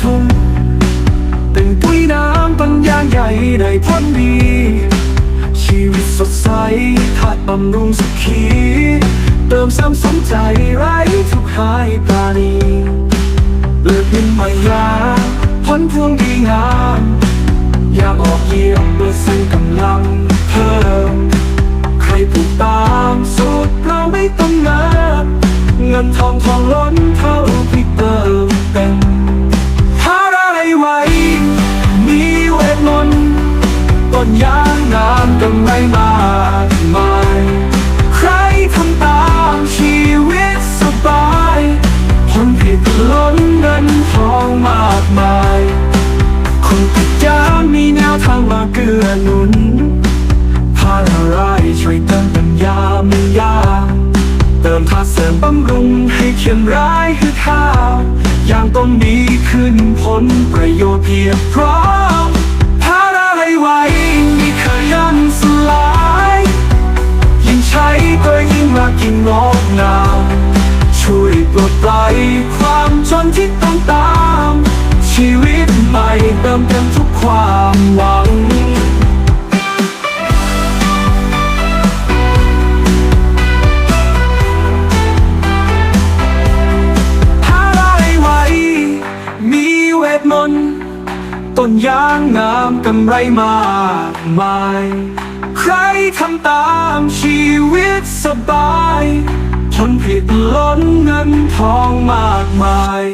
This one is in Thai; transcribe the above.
ทั่วทุ่งตึงปุ้ยน้ำปัญญาใหญ่ได้พ้นดี ชีวิตสดใสธาตุบำรุงสุขี เติมซ้ำสมใจไร้ทุกข์หายปราณีเลือกเป็นใหม่ยาพ้นพวงดีงามยากออกเยี่ยมเพื่อซึ่งกำลังเพิ่ม ใครปลูกตามสูตรเราไม่ต้องนับเงินทองทองล้นเท่าที่ ต้นยางงามกำไรมากมายใครทำตามชีวิตสบายผลผิดล้นเงินทองมากมาย คนติดยามีแนวทางมาเกื้อหนุนพาอะไรช่วยเติมปัญญาไม่ยากเติมธาตุเสริมบำรุงให้เขียนร้ายคือข้าวอย่างต้องมีขึ้นผลประโยชน์เพียบพร้อม งาม ช่วยปลดปล่อยความจนที่ต้องตาม ชีวิตใหม่เติมเต็มทุกความหวังหาอะไรไว้มีเวทมนต์ต้นยางงามกำไรมากมาย ใครทำตามชีวิตสบาย นทองมากมาย